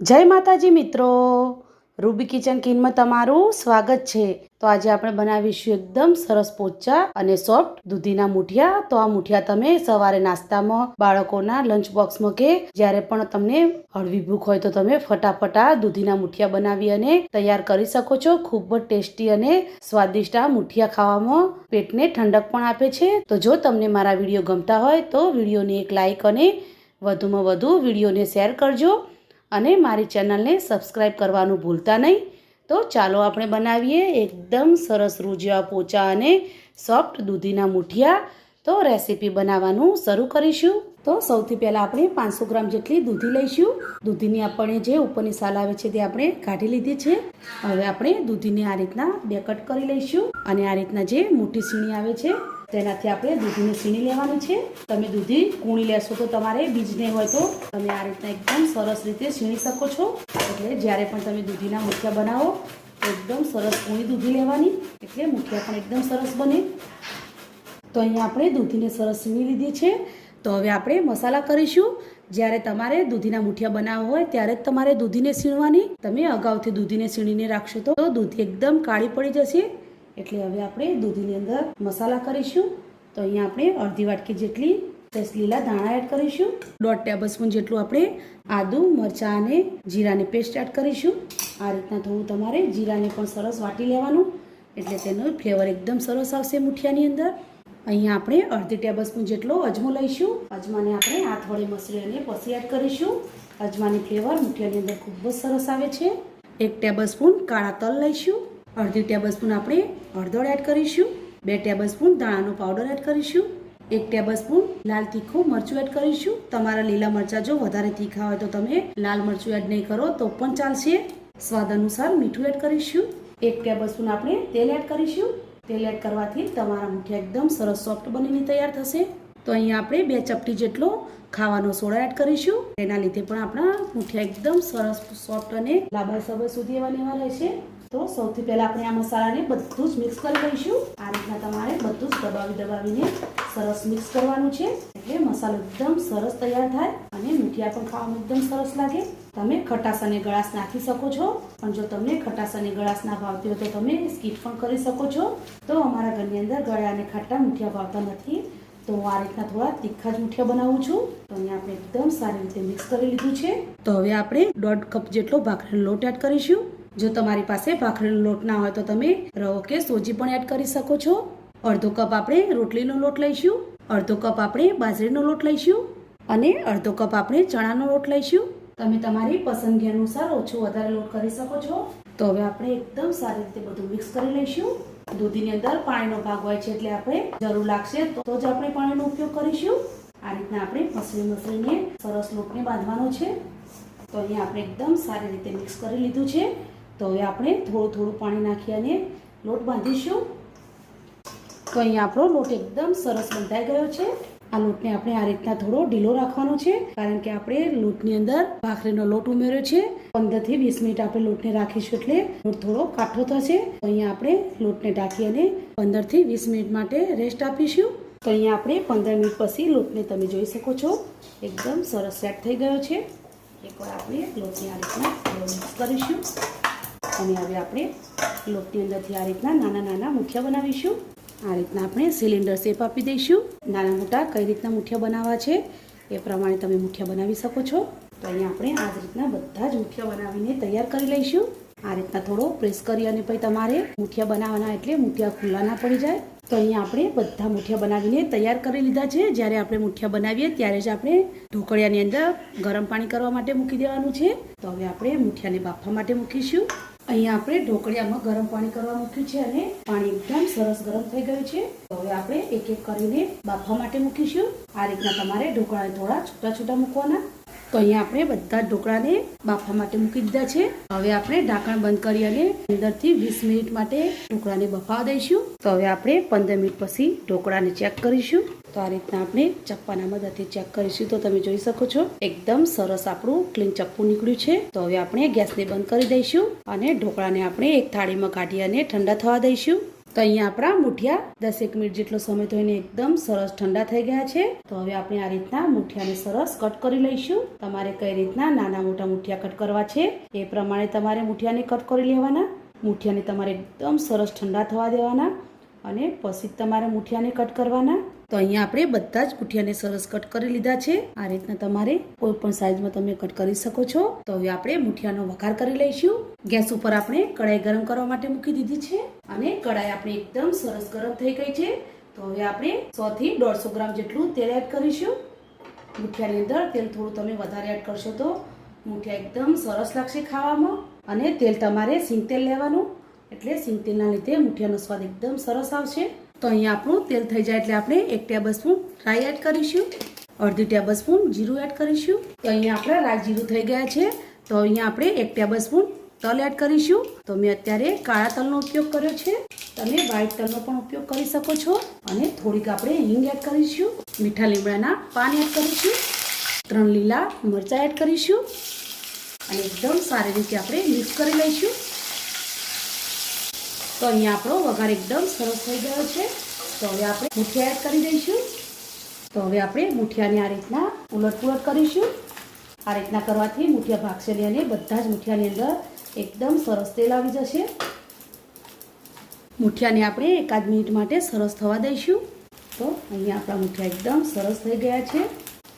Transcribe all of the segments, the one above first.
જય માતાજી મિત્રો. રૂબી કિચન કિનમાં તમારું સ્વાગત છે. તો આજે આપણે બનાવીશું એકદમ સરસ પોચા અને સોફ્ટ દૂધીના મુઠિયા. તો આ મુઠિયા તમે સવારે નાસ્તામાં, બાળકોના લંચ બોક્સમાં કે જ્યારે પણ તમને હળવી ભૂખ હોય તો તમે ફટાફટ આ દૂધીના મુઠિયા બનાવી અને તૈયાર કરી શકો છો. ખૂબ જ ટેસ્ટી અને સ્વાદિષ્ટ આ મુઠિયા ખાવામાં પેટને ઠંડક પણ આપે છે. તો જો તમને મારા વીડિયો ગમતા હોય તો વિડીયોને એક લાઇક અને વધુમાં વધુ વિડીયોને શેર કરજો. અને મારી ચેનલને સબસ્ક્રાઈબ કરવાનું ભૂલતા નહીં. તો ચાલો આપણે બનાવીએ એકદમ સરસ રૂજિયા પોચા અને સોફ્ટ દૂધીના મુઠિયા. તો રેસીપી બનાવવાનું શરૂ કરીશું. તો સૌથી પહેલાં આપણે પાંચસો ગ્રામ જેટલી દૂધી લઈશું. દૂધીની આપણે જે ઉપરની સાલ આવે છે તે આપણે કાઢી લીધી છે. હવે આપણે દૂધીને આ રીતના બે કટ કરી લઈશું અને આ રીતના જે મોટી સીણી આવે છે તેનાથી આપણે દૂધીને સીણી લેવાની છે. તમે દૂધી કૂણી લેશો તો તમારે બીજ નહીં હોય તો તમે આ રીતના એકદમ સરસ રીતે સીણી શકો છો. એટલે જ્યારે પણ તમે દૂધીના મુઠિયા બનાવો એકદમ સરસ કૂણી દૂધી લેવાની. એટલે મુઠિયા પણ એકદમ સરસ બને. તો અહીંયા આપણે દૂધીને સરસ સીણી લીધી છે. તો હવે આપણે મસાલા કરીશું. જ્યારે તમારે દૂધીના મુઠિયા બનાવવા હોય ત્યારે જ તમારે દૂધીને સીણવાની તમે અગાઉથી દૂધીને સીણીને રાખશો તો દૂધી એકદમ કાળી પડી જશે. એટલે હવે આપણે દૂધીની અંદર મસાલા કરીશું. તો અહીંયા આપણે અડધી વાટકી જેટલી દસ લીલા દાણા એડ કરીશું. દોઢ ટેબલ સ્પૂન જેટલું આપણે આદુ, મરચાં અને જીરાની પેસ્ટ એડ કરીશું. આ રીતના થોડું તમારે જીરાને પણ સરસ વાટી લેવાનું. એટલે તેનો ફ્લેવર એકદમ સરસ આવશે મુઠિયાની અંદર. અહીંયા આપણે અડધી ટેબલ સ્પૂન જેટલો અજમો લઈશું. અજમાને આપણે હાથ વડે મસળી અને પછી એડ કરીશું. અજમાની ફ્લેવર મુઠિયાની અંદર ખૂબ જ સરસ આવે છે. એક ટેબલ સ્પૂન કાળા તલ લઈશું. અડધી ટેબલ સ્પૂન આપણે હળદર એડ કરીશું. બે ટેબલ સ્પૂન દાણાનો પાવડર એડ કરીશું. એક ટેબલ લાલ તીખું મરચું એડ કરીશું. તમારા લીલા મરચાં જો વધારે તીખા હોય તો તમે લાલ મરચું એડ નહીં કરો, તો પણ ચાલશે. સ્વાદ અનુસાર મીઠું એડ કરીશું. એક ટેબલ આપણે તેલ એડ કરીશું. તેલ એડ કરવાથી તમારા મુઠિયા એકદમ સરસ સોફ્ટ બનીને તૈયાર થશે. તો અહીંયા આપણે બે ચપટી જેટલો ખાવાનો સોડા એડ કરીશું. તેના લીધે પણ આપણા મુઠિયા એકદમ સરસ, સોફ્ટ અને લાંબા સમય સુધી એવા લેવા રહેશે. તો સૌથી પહેલા આપણે આ મસાલાને બધું જ મિક્સ કરી લઈશું. આ રીતના તમારે બધું જ દબાવી દબાવીને સરસ મિક્સ કરવાનું છે. એટલે મસાલો એકદમ સરસ તૈયાર થાય અને મીઠિયા પણ ખાવામાં એકદમ સરસ લાગે. તમે ખટાશ અને ગળાશ નાખી શકો છો. પણ જો તમને ખટાશ અને ગળાશ ના ભાવતી હોય તો તમે સ્કીપ પણ કરી શકો છો. તો અમારા ઘરની અંદર ગળા અને ખાટા મુઠિયા ભાવતા નથી. તો હું આ રીતના થોડા તીખા જ મુઠિયા બનાવું છું. તો અહીંયા આપણે એકદમ સારી રીતે મિક્સ કરી લીધું છે. તો હવે આપણે દોઢ કપ જેટલો ભાખરીનો લોટ એડ કરીશું. જો તમારી પાસે ભાખરીનો લોટ ના હોય તો તમે રવો કે સોજી પણ એડ કરી શકો છો. અડધો કપ આપણે રોટલીનો લોટ લઈશું, અડધો કપ આપણે બાજરીનો લોટ લઈશું અને અડધો કપ આપણે ચણાનો લોટ લઈશું. તમે તમારી પસંદગી અનુસાર ઓછો વધારે લોટ કરી શકો છો. તો હવે આપણે એકદમ સારી રીતે બધું મિક્સ કરી લઈશું. દૂધીની અંદર પાણીનો ભાગ હોય છે એટલે આપણે જરૂર લાગશે તો જ આપણે પાણીનો ઉપયોગ કરીશું. આ રીતના આપણે મસળી મસળીને સરસ લોટને બાંધવાનો છે. તો અહીંયા આપણે એકદમ સારી રીતે મિક્સ કરી લીધું છે. તો હવે આપણે થોડું થોડું પાણી નાખી અને લોટ બાંધીશું. તો અહીંયા આપણો લોટ એકદમ સરસ બંધાઈ ગયો છે. આ લોટને આપણે આ રીતના થોડો ઢીલો રાખવાનો છે, કારણ કે આપણે લોટની અંદર ભાખરીનો લોટ ઉમેર્યો છે. પંદરથી વીસ મિનિટ આપણે લોટને રાખીશું એટલે લોટ થોડો કાઠો થશે. તો અહીંયા આપણે લોટને ઢાંકી અને પંદરથી વીસ મિનિટ માટે રેસ્ટ આપીશું. તો અહીંયા આપણે પંદર મિનિટ પછી લોટને તમે જોઈ શકો છો, એકદમ સરસ સેટ થઈ ગયો છે. એકવાર આપણે લોટને આ રીતના મિક્સ કરીશું. અને હવે આપણે લોટની અંદરથી આ રીતના નાના નાના મુઠિયા બનાવીશું. આ રીતના આપણે સિલિન્ડર શેપ આપી દઈશું. નાના મોટા કઈ રીતના મુઠિયા બનાવવા છે એ પ્રમાણે તમે મુઠિયા બનાવી શકો છો. તો અહીંયા આપણે આ જ રીતના બધા જ મુઠિયા બનાવીને તૈયાર કરી લઈશું. આ રીતના થોડો પ્રેસ કરી અને પછી તમારે મુઠિયા બનાવવાના એટલે મુઠિયા ખુલ્લા ના પડી જાય. તો અહીંયા આપણે બધા મુઠિયા બનાવીને તૈયાર કરી લીધા છે. જ્યારે આપણે મુઠિયા બનાવીએ ત્યારે જ આપણે ઢોકળિયાની અંદર ગરમ પાણી કરવા માટે મૂકી દેવાનું છે. તો હવે આપણે મુઠિયાને બાફવા માટે મૂકીશું. અહીંયા આપણે ઢોકળિયામાં ગરમ પાણી કરવા મૂક્યું છે અને પાણી એકદમ સરસ ગરમ થઈ ગયું છે. હવે આપણે એક એક કરીને બાફવા માટે મૂકીશું. આ રીતના તમારે ઢોકળાને થોડા છૂટા છૂટા મૂકવાના. તો અહીંયા આપણે બધા ઢોકળાને બાફવા માટે મૂકી દીધા છે. હવે આપણે ઢાંકણ બંધ કરી અને પંદરથી વીસ મિનિટ માટે ઢોકળાને બફાવા દઈશું. તો હવે આપણે પંદર મિનિટ પછી ઢોકળાને ચેક કરીશું. તો આ રીતના આપણે ચપ્પાના મદદથી ચેક કરીશું. તો તમે જોઈ શકો છો, એકદમ સરસ આપણું ક્લીન ચપ્પુ નીકળ્યું છે. તો હવે આપણે ગેસને બંધ કરી દઈશું અને ઢોકળાને આપણે એક થાળીમાં કાઢી અને ઠંડા થવા દઈશું. તો અહીંયા આપણા મુઠિયા દસેક મિનિટ જેટલો સમય તો એને એકદમ સરસ ઠંડા થઈ ગયા છે. તો હવે આપણે આ રીતના મુઠિયાને સરસ કટ કરી લઈશું. તમારે કઈ રીતના નાના મોટા મુઠિયા કટ કરવા છે એ પ્રમાણે તમારે મુઠિયાને કટ કરી લેવાના. મુઠિયાને તમારે એકદમ સરસ ઠંડા થવા દેવાના અને પછી તમારે મુઠિયાને કટ કરવાના. તો અહીંયા આપણે બધા જ ગુઠિયાને સરસ કટ કરી લીધા છે. આ રીતના તમારે કોઈ પણ સાઈઝમાં તમે કટ કરી શકો છો. તો હવે આપણે મુઠિયાનો વઘાર કરી લઈશું. ગેસ ઉપર આપણે કડાઈ ગરમ કરવા માટે મૂકી દીધી છે અને કડાઈ આપણી એકદમ સરસ ગરમ થઈ ગઈ છે. તો હવે આપણે સો થી દોઢસો ગ્રામ જેટલું તેલ એડ કરીશું. મુઠિયાની અંદર તેલ થોડું તમે વધારે એડ કરશો તો મુઠિયા એકદમ સરસ લાગશે ખાવામાં. અને તેલ તમારે સિંગ તેલ લેવાનું. એટલે સિંગ તેલના લીધે મુઠિયાનો સ્વાદ એકદમ સરસ આવશે. તો અહીંયા આપણું તેલ થઈ જાય એટલે આપણે એક ટેબલ સ્પૂન રાઈ એડ કરીશું. અડધી ટેબલ સ્પૂન જીરું એડ કરીશું. તો અહીંયા આપણા રાઈ જીરું થઈ ગયા છે. તો અહીંયા આપણે એક ટેબલ સ્પૂન તલ એડ કરીશું. તો મેં અત્યારે કાળા તલનો ઉપયોગ કર્યો છે. તમે વ્હાઈટ તલનો પણ ઉપયોગ કરી શકો છો. અને થોડીક આપણે હિંગ એડ કરીશું. મીઠા લીમડાના પાન એડ કરીશું. ત્રણ લીલા મરચાં એડ કરીશું. અને એકદમ સારી રીતે આપણે મિક્સ કરી લઈશું. તો અહીંયા આપણો વઘાર એકદમ સરસ થઈ ગયો છે. તો હવે આપણે મુઠિયા એડ કરી દઈશું. તો હવે આપણે મુઠિયાને આ રીતના ઉલટ પુલટ કરીશું. આ રીતના કરવાથી મુઠિયા ભાગશે નહીં અને બધા જ મુઠિયાની અંદર એકદમ સરસ તેલ આવી જશે. મુઠિયાને આપણે એકાદ મિનિટ માટે સરસ થવા દઈશું. તો અહીંયા આપણા મુઠિયા એકદમ સરસ થઈ ગયા છે.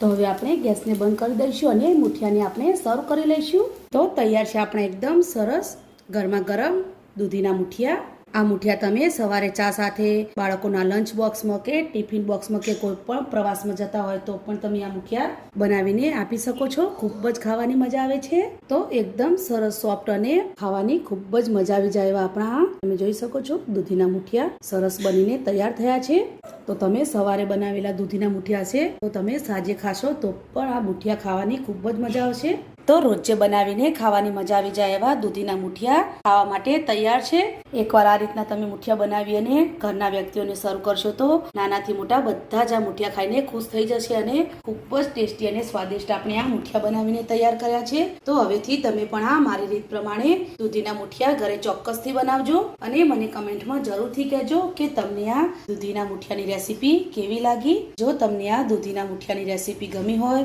તો હવે આપણે ગેસને બંધ કરી દઈશું અને મુઠિયાને આપણે સર્વ કરી લઈશું. તો તૈયાર છે આપણા એકદમ સરસ ગરમા ગરમ દૂધીના મુઠિયા. આ મુઠિયા તમે સવારે ચા સાથે, બાળકોના લંચ બોક્સમાં કે ટિફિન બોક્સમાં કે કોઈ પણ પ્રવાસમાં જતા હોય તો પણ તમે આ મુઠિયા બનાવીને આપી શકો છો. ખૂબ જ ખાવાની મજા આવે છે. તો એકદમ સરસ સોફ્ટ અને ખાવાની ખૂબ જ મજા આવી જાય એવા આપણા તમે જોઈ શકો છો, દૂધીના મુઠિયા સરસ બનીને તૈયાર થયા છે. તો તમે સવારે બનાવેલા દૂધીના મુઠિયા છે, તો તમે સાંજે ખાશો તો પણ આ મુઠિયા ખાવાની ખૂબ જ મજા આવશે. તો રોજે બનાવીને ખાવાની મજા આવી જાય એવા દૂધીના મુઠિયા ખાવા માટે તૈયાર છે. એકવાર આ રીતના તમે મુઠિયા બનાવી અને ઘરના વ્યક્તિઓને સર્વ કરશો તો નાનાથી મોટા બધા જ આ મુઠિયા ખાઈને ખુશ થઈ જશે અને ખૂબ જ ટેસ્ટી અને સ્વાદિષ્ટ આપણે આ મુઠિયા બનાવીને તૈયાર કર્યા છે. તો હવેથી તમે પણ આ મારી રીત પ્રમાણે દૂધીના મુઠિયા ઘરે ચોક્કસથી બનાવજો અને મને કમેન્ટમાં જરૂરથી કહેજો કે તમને આ દૂધીના મુઠિયાની રેસીપી કેવી લાગી? જો તમને આ દૂધીના મુઠિયાની રેસીપી ગમી હોય